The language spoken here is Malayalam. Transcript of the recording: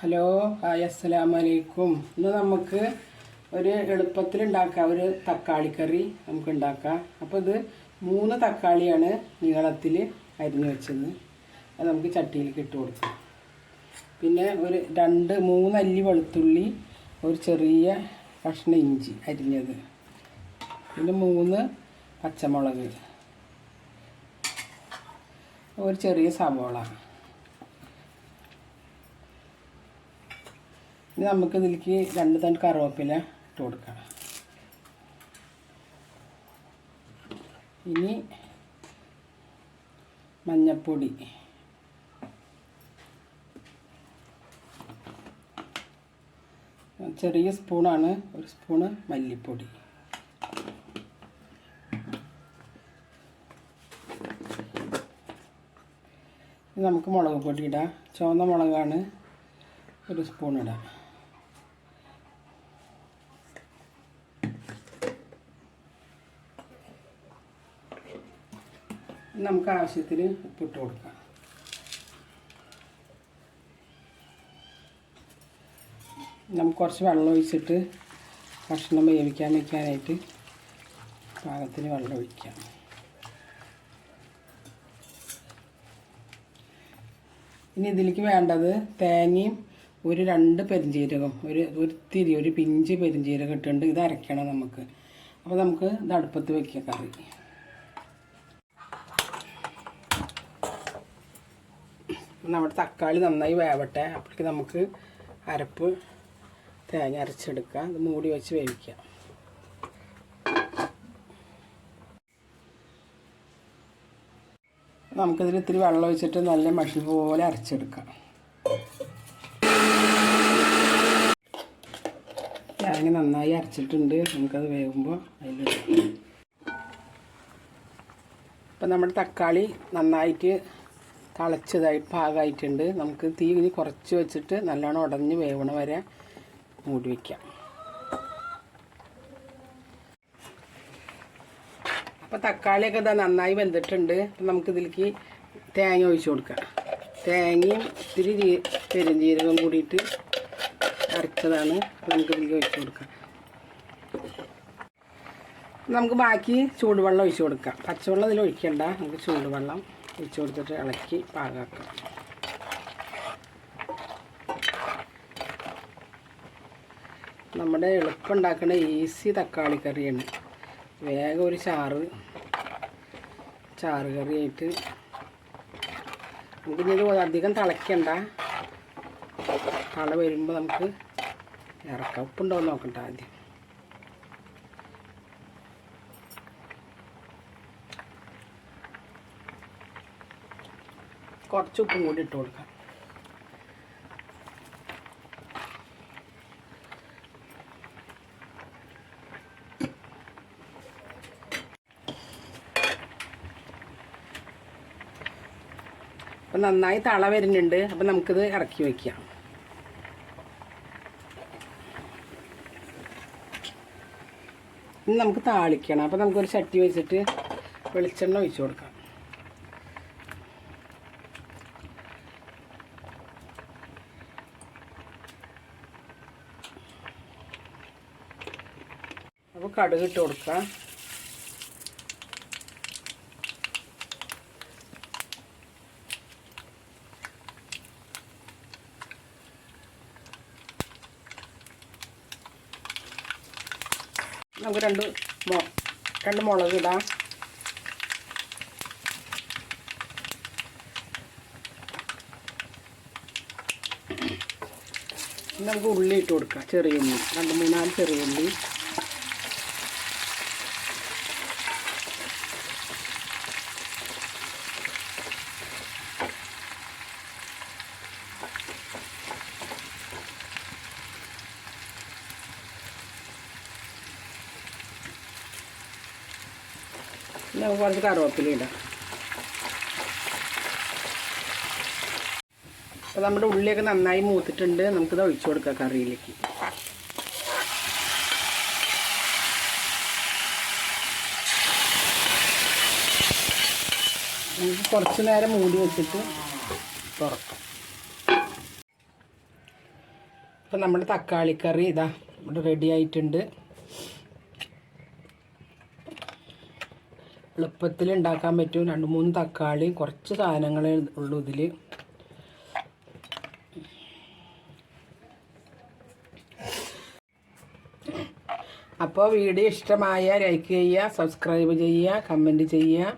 ഹലോ ഹായ് അസ്സലാമു അലൈക്കും ഇന്ന് നമുക്ക് ഒരു എളുപ്പത്തിൽ ഉണ്ടാക്കാം ഒരു തക്കാളി കറി നമുക്ക് ഉണ്ടാക്കാം അപ്പോൾ ഇത് മൂന്ന് തക്കാളിയാണ് നീളത്തിൽ അരിഞ്ഞു വെച്ചത്. അത് നമുക്ക് ചട്ടിയിലേക്ക് ഇട്ട് കൊടുക്കാം. പിന്നെ ഒരു രണ്ട് മൂന്നല്ലി വെളുത്തുള്ളി ഒരു ചെറിയ കഷ്ണം ഇഞ്ചി അരിഞ്ഞത്. പിന്നെ മൂന്ന് പച്ചമുളക്. ഒരു ചെറിയ സവോള. ഇനി നമുക്ക് ഇതിലേക്ക് രണ്ട് തണ്ട് കറുവപ്പില ഇട്ട് കൊടുക്കാം ഇനി മഞ്ഞപ്പൊടി. ചെറിയ സ്പൂണാണ് ഒരു സ്പൂണ് മല്ലിപ്പൊടി. നമുക്ക് മുളക് പൊടി ഇടാം. ചുവന്ന മുളകാണ് ഒരു സ്പൂൺ ഇടാം. നമുക്ക് ആവശ്യത്തിന് ഉപ്പിട്ട് കൊടുക്കാം. നമുക്ക് കുറച്ച് വെള്ളം ഒഴിച്ചിട്ട് ഭക്ഷണം വേവിക്കാൻ വയ്ക്കാനായിട്ട് പാകത്തിന് വെള്ളം ഒഴിക്കാം. ഇനി ഇതിലേക്ക് വേണ്ടത് തേങ്ങയും ഒരു രണ്ട് പെരിഞ്ചീരകം ഒരു ഒരു തിരി ഒരു പിഞ്ച് പെരിഞ്ചീരകം ഇട്ടുണ്ട് ഇത് അരയ്ക്കണം നമുക്ക്. അപ്പോൾ നമുക്ക് ഇത് അടുപ്പത്ത് വെക്കാം കറി. നമ്മുടെ തക്കാളി നന്നായി വേവട്ടെ. അപ്പോഴേക്ക് നമുക്ക് അരപ്പ് തേങ്ങ അരച്ചെടുക്കുക അത് മൂടി വെച്ച് വേവിക്കുക നമുക്കിതിൽ ഇത്തിരി വെള്ളം ഒഴിച്ചിട്ട് നല്ല മഷി പോലെ അരച്ചെടുക്കാം. തേങ്ങ നന്നായി അരച്ചിട്ടുണ്ട്. നമുക്കത് വേവുമ്പോൾ അതിൽ ഇപ്പം നമ്മുടെ തക്കാളി നന്നായിട്ട് തിളച്ചതായി പാകമായിട്ടുണ്ട് നമുക്ക് തീ ഇനി കുറച്ച് വെച്ചിട്ട് നല്ലോണം ഉടഞ്ഞ് വേവണ വരെ മൂടി വയ്ക്കാം അപ്പോൾ തക്കാളിയൊക്കെ ഇതാ നന്നായി വെന്തിട്ടുണ്ട്. അപ്പം നമുക്കിതിലേക്ക് തേങ്ങ ഒഴിച്ച് കൊടുക്കാം. തേങ്ങയും ഇത്തിരി പെരുംജീരകം കൂടിയിട്ട് അരച്ചതാണ്. നമുക്കിതിലേക്ക് ഒഴിച്ച് കൊടുക്കാം. നമുക്ക് ബാക്കി ചൂടുവെള്ളം ഒഴിച്ച് കൊടുക്കാം. പച്ചവെള്ളം ഇതിൽ ഒഴിക്കണ്ട. നമുക്ക് ചൂടുവെള്ളം ഒഴിച്ച് കൊടുത്തിട്ട് ഇളക്കി പാകാക്കാം നമ്മുടെ എളുപ്പം ഉണ്ടാക്കുന്ന ഈസി തക്കാളി കറിയാണ്. വേഗം ഒരു ചാറ് ചാറ് കറിയായിട്ട് നമുക്കിനി ഇത് അധികം തിളയ്ക്കണ്ട. തള വരുമ്പോൾ നമുക്ക് ഇറക്കാം. ഉപ്പുണ്ടോ എന്ന് നോക്കണ്ട ആദ്യം. കുറച്ച് ഉപ്പും കൂടി ഇട്ട് കൊടുക്കാം. അപ്പം നന്നായി തള വരുന്നുണ്ട്. അപ്പം നമുക്കിത് ഇറക്കി വയ്ക്കാം ഇനി നമുക്ക് താളിക്കണം. അപ്പം നമുക്കൊരു ചട്ടി വെച്ചിട്ട് വെളിച്ചെണ്ണ ഒഴിച്ചു കൊടുക്കാം. അപ്പോൾ കടുക് ഇട്ട് കൊടുക്കാം. നമുക്ക് രണ്ട് മോ രണ്ട് മുളക് ഇടാം. നമുക്ക് ഉള്ളി ഇട്ട് കൊടുക്കാം ചെറിയ ഉള്ളി. രണ്ട് മൂന്നാൽ ചെറിയ ഉള്ളി. നമുക്ക് കുറച്ച് കറിവേപ്പില ഇടാം. അപ്പോൾ നമ്മുടെ ഉള്ളിയൊക്കെ നന്നായി മൂത്തിട്ടുണ്ട്. നമുക്കിത് ഒഴിച്ചു കൊടുക്കാം കറിയിലേക്ക്. നമുക്ക് കുറച്ച് നേരം മൂടി വെച്ചിട്ട് തുറക്കാം. അപ്പം നമ്മുടെ തക്കാളിക്കറി ഇതാ ഇവിടെ റെഡി ആയിട്ടുണ്ട്. എളുപ്പത്തിൽ ഉണ്ടാക്കാൻ പറ്റും. രണ്ട് മൂന്ന് തക്കാളി കുറച്ച് സാധനങ്ങളേ ഉള്ളൂ ഇതിൽ അപ്പോൾ വീഡിയോ ഇഷ്ടമായ ലൈക്ക് ചെയ്യുക സബ്സ്ക്രൈബ് ചെയ്യുക കമന്റ് ചെയ്യുക.